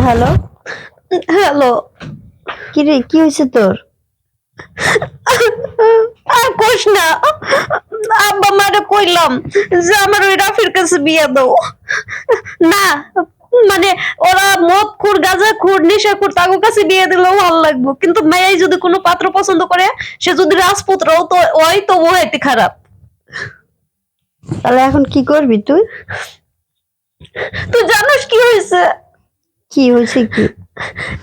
Hello hello কি রে কি হয়েছে তোর? কোষ না আব্বা মারে কইলাম যে আমার ওই রাফির কাছে বিয়ে দাও। না মানে ওরা মদ খুর গাঁজা খুর নেশা খুর তাদের কাছে বিয়ে দিলেও ভালো লাগবে। কিন্তু মেয়াই যদি কোনো পাত্র পছন্দ করে সে যদি রাজপুত্র তো ওই তো ও হইতে খারাপ। তাহলে এখন কি করবি তুই? তুই জানিস কি হয়েছে? কি হয়েছে কি?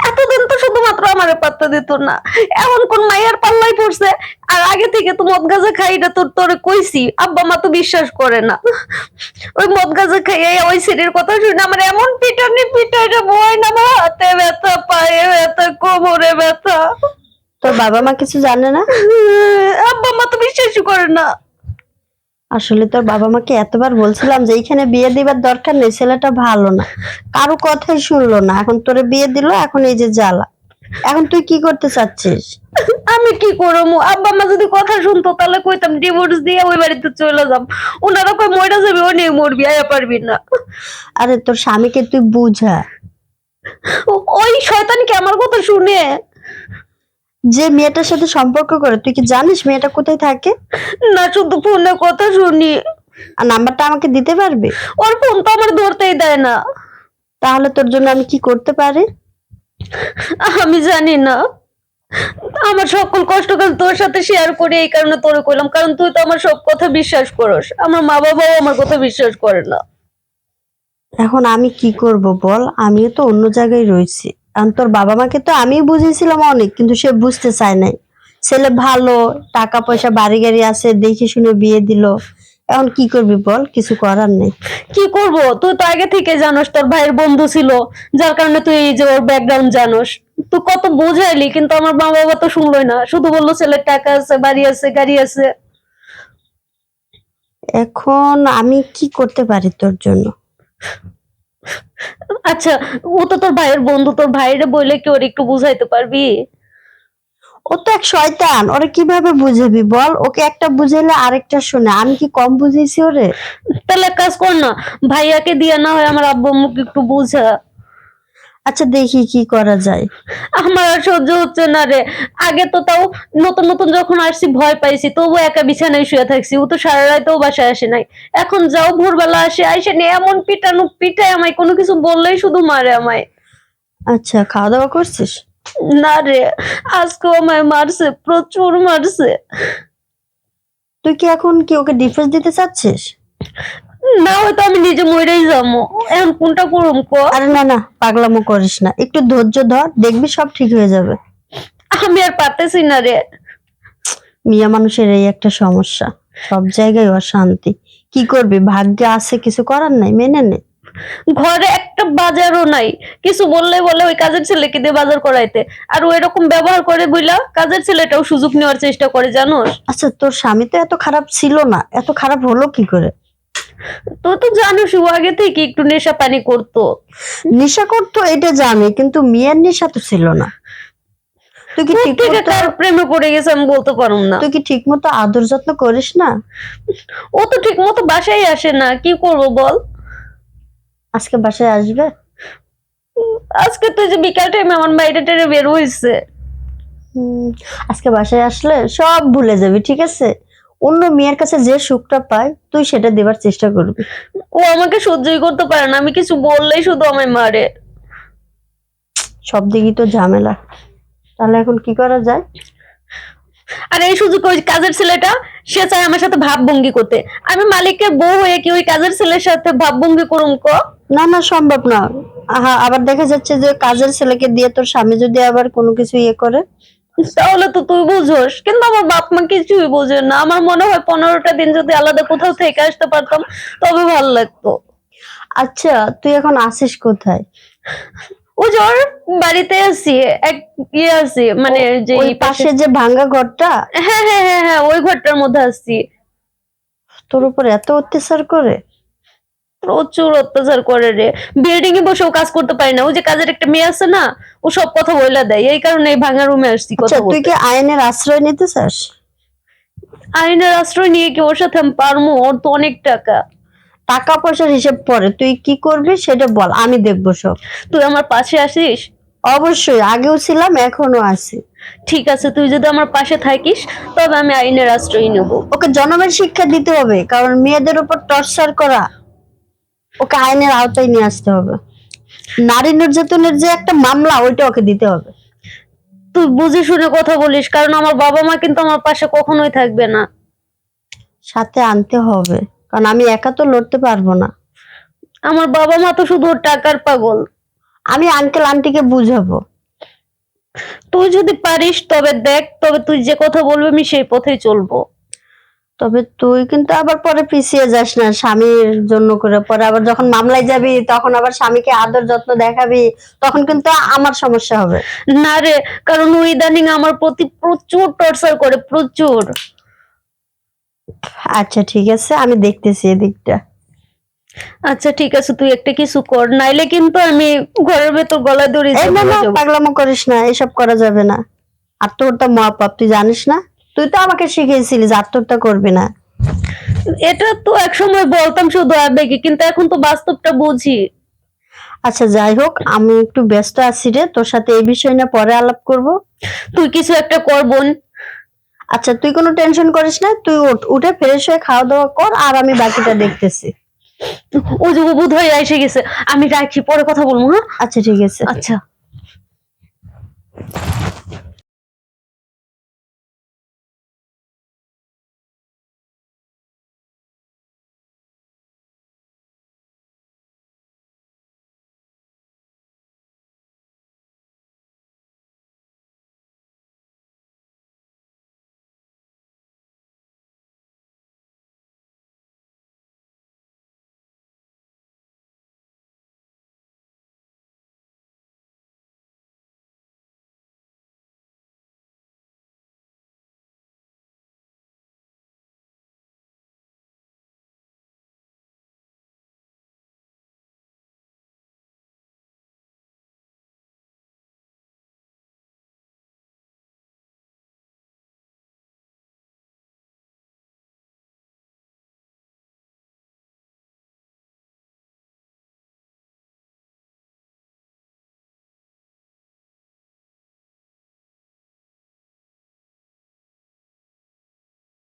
এতদিন তো শুধুমাত্র আমারে পাত্তা দিত না। এমন কোন মায়ের পাল্লাই পড়ছে আর আগে থেকে তো মদ গাজা খাই এটা তোর তোরে কইছি। আব্বা মা তো বিশ্বাস করে না। ওই মদ গাজা খাইয়ে ওই সিঁড়ির কথা শুনে আমার এমন পিটানি পিটাইটা বই না আমার হাতে ব্যথা পায়ে ব্যথা কোমরে ব্যথা। তোর বাবা মা কিছু জানে না? আব্বা মা তো বিশ্বাসই করে না। আসলে তোর বাবা মাকে এতবার বলছিলাম যে এইখানে বিয়ে দিবার দরকার নেই ছেলেটা ভালো না। কারও কথাই শুনলো না। এখন তোরে বিয়ে দিল এখন এই যে জ্বালা। এখন তুই কি করতে চাচ্ছিস? আমি কি করব? আব্বা মা যদি কথা শুনতো তাহলে কইতাম ডিভোর্স দিয়ে ওই বাড়িতে চলে যাব ওনারা কই মরে যাবে ও নিয়ে মরবি আয়া পারবি না। আরে তোর স্বামীকে তুই বুঝা। ওই শয়তান কি আমার কথা শুনে? যে মেয়েটার সাথে সম্পর্ক করে তুই কি জানিস মেয়েটা কোথায় থাকে? না শুধু ফোনে কথা শুনি। আর নাম্বারটা আমাকে দিতে পারবে? ওর ফোন তো আমার ধরতেই দেয় না। তাহলে তোর জন্য আমি কি করতে পারি? আমি জানি না। আমার সকল কষ্ট কাজ তোর সাথে শেয়ার করি এই কারণে তোরে কইলাম। কারণ তুই তো আমার সব কথা বিশ্বাস করস। আমার মা বাবাও আমার কথা বিশ্বাস করে না। এখন আমি কি করব বল? আমিও তো অন্য জায়গায় রয়েছি। কারণ তোর বাবা মাকে তো আমি বুঝিয়েছিলাম অনেক কিন্তু সে বুঝতে চায় নাই। ছেলে ভালো টাকা পয়সা বাড়ি গাড়ি আছে দেখে শুনে বিয়ে দিল। এখন কি করবি বল কিছু করার নেই। কি করব? তুই তো আগে থেকে জানোস তোর ভাইয়ের বন্ধু ছিল যার কারণে তুই এই যে ওর ব্যাকগ্রাউন্ড জানোস। তুই কত বোঝাইলি কিন্তু আমার মা বাবা তো শুনলোই না। শুধু বলল ছেলের টাকা আছে বাড়ি আছে গাড়ি আছে। এখন আমি কি করতে পারি তোর জন্য? আচ্ছা ও তো তোর ভাইয়ের বন্ধু তোর ভাইরে বলে কি ওর একটু বুঝাইতে পারবি? ও তো এক শয়তান ওরে কীভাবে বুঝাবি বল? ওকে একটা বুঝাইলে আরেকটা শুনে আমি কি কম বুঝেছি ওরে? তাহলে এক কাজ কর না ভাইয়াকে দিয়ে না হয় আমার আব্বু আম্মুকে একটু বুঝা। আচ্ছা দেখি কি করা যায়। আমার আর সহ্য হচ্ছে না রে। আগে তো তাও নতুন নতুন যখন আসছি ভয় পাইছি তবু একা বিছানায় শুয়ে থাকছি। ও তো সারা রাতেও বাসায় আসে নাই। এখন যাও ভোরবেলা আসে আইসে নে এমন পিটানো পিটায় আমায় কোনো কিছু বললেই শুধু মারে আমায়। আচ্ছা খাওয়া দাওয়া করছিস? না রে আজকেও আমায় মারছে প্রচুর মারছে। তুই কি এখন কি ওকে ডিফেন্স দিতে চাচ্ছিস? না হয়তো আমি নিজে মরেই যাব। এখন কোনটা করুম ক আরে না না পাগলামো করিস না। একটু ধৈর্য ধর দেখবি সব ঠিক হয়ে যাবে। আমি আর পারতেছি না রে। মিয়া মানুষের এই একটা সমস্যা। সব জায়গায় অশান্তি। কি করবি? ভাগ্যে আছে কিছু করার নাই মেনে নে। ঘরে একটা বাজারও নাই। কিছু বললে বলে ওই কাজের ছেলেকে দিয়ে বাজার করাইতে। আর ও এরকম ব্যবহার করে বুঝলা কাজের ছেলেটাও সুযোগ নেওয়ার চেষ্টা করে জানোস? আচ্ছা তোর স্বামী তো এত খারাপ ছিল না। এত খারাপ হলো কি করে? তুই তো জানোস ও আগে থেকে একটু নেশা পানি করতো। নেশা করতো এটা জানি কিন্তু মেয়ের নেশা তো ছিল না। তুই কি ঠিক মতো কার প্রেমে পড়ে গেছে আমি বলতে পারুম না। তুই কি ঠিক মতো আদর যত্ন করিস না? ও তো ঠিক মতো বাসায় আসে না কি করব বল? আজকে বাসায় আসবে? আজকে তুই যে বিকাল টাইমে আমার বাইরে টেরে বের হয়েছে আজকে বাসায় আসলে সব ভুলে যাবি ঠিক আছে? অন্য মেয়ের কাছে যে সুখটা পায় তুই সেটা দেবার চেষ্টা করবি। ও আমাকে সহ্যই করতে পারে না আমি কিছু বললেই শুধু আমায় মারে। সব দিকই তো ঝামেলা। তাহলে এখন কি করা যায়? আর এই সুযোগ ওই কাজের ছেলেটা সে চায় আমার সাথে ভাবভঙ্গি করতে। আমি মালিকের বউ হয়ে কি ওই কাজের ছেলের সাথে ভাবভঙ্গি করুম ক? না না সম্ভব না। আহা আবার দেখা যাচ্ছে যে কাজের ছেলেকে দিয়ে তোর স্বামী যদি আবার কোনো কিছু ইয়ে করে? তাহলে তো তুই বুঝোস। কিন্তু আমার বাপ মা কিছুই বোঝে না। আমার মনে হয় পনেরোটা দিন যদি আলাদা কোথাও থেকে আসতে পারতাম তবে ভালো লাগতো। আচ্ছা তুই এখন আসিস কোথায়? ও যে বাড়িতে আছি এক ইয়ে আছি মানে যে ওই পাশে যে ভাঙ্গা ঘরটা? হ্যাঁ হ্যাঁ হ্যাঁ হ্যাঁ ওই ঘরটার মধ্যে আছি। তোর উপর এত অত্যাচার করে? প্রচুর অত্যাচার করে রে। বিল্ডিং এ বসেও কাজ করতে পারি না। ওই যে কাজের একটা মেয়ে আছে না ও সব কথা বইলা দেয়। এই কারণে এই ভাঙা রুমে আসছি আচ্ছা কথা তুই কি আইনের আশ্রয় নিতে চাস? আইনের আশ্রয় নিয়ে কি ওর সাথে আমি ওর তো অনেক টাকা। টাকা পয়সার হিসেব পরে তুই কি করবি সেটা বল আমি দেখব সব। তুই আমার পাশে আসিস? অবশ্যই আগেও ছিলাম এখনও আছি। ঠিক আছে তুই যদি আমার পাশে থাকিস তবে আমি আইনের আশ্রয় নেব। ওকে জনমের শিক্ষা দিতে হবে কারণ মেয়েদের উপর টর্চার করা। ওকে আইনের আওতায় নিয়ে আসতে হবে। নারী নির্যাতনের যে একটা মামলা, ওইটা ওকে দিতে হবে। তুই বুঝে শুনে কথা বলিস, কারণ আমার বাবা মা কিন্তু আমার পাশে কখনোই থাকবে না। সাথে আনতে হবে, কারণ আমি একা তো লড়তে পারব না। আমার বাবা মা তো শুধু ওর টাকার পাগল। আমি আঙ্কেল আন্টিকে বুঝাবো। তুই যদি পারিস, তবে দেখ, তবে তুই যে কথা বলবি, আমি সেই পথেই চলবো। তবে তুই কিন্তু আবার পরে পিছিয়ে যাস না স্বামীর জন্য করে। পরে আবার যখন মামলায় যাবি তখন আবার স্বামীকে আদর যত্ন দেখাবি তখন কিন্তু আমার সমস্যা হবে। না রে কারণ ও ইদানিং আমার প্রতি প্রচুর টর্চার করে প্রচুর। আচ্ছা ঠিক আছে আমি দেখতেছি এদিকটা। আচ্ছা ঠিক আছে তুই একটা কিছু কর নাইলে কিন্তু আমি ঘরের ভেতর এই দিয়ে না। পাগলামো করিস না এসব করা যাবে না। আত্মহত্যা মহাপাপ তুই জানিস না? তুই তো আমাকে শিখিয়েছিলি যে আত্মহত্যা করবি না। এটা তো এক সময় বলতাম শুধু আবেগে কিন্তু এখন তো বাস্তবটা বুঝি। আচ্ছা যাই হোক আমি একটু ব্যস্ত আছি রে তোর সাথে এই বিষয় নিয়ে পরে আলাপ করব। তুই কিছু একটা কর বোন। আচ্ছা তুই কোনো টেনশন করিস না তুই উঠ উঠে ফ্রেশ হয়ে খাওয়া দাওয়া কর আর আমি বাকিটা দেখতেছি। ও যে বোধ হয়ে এসে গেছে আমি রাখি পরে কথা বলব হ্যাঁ? আচ্ছা ঠিক আছে। আচ্ছা।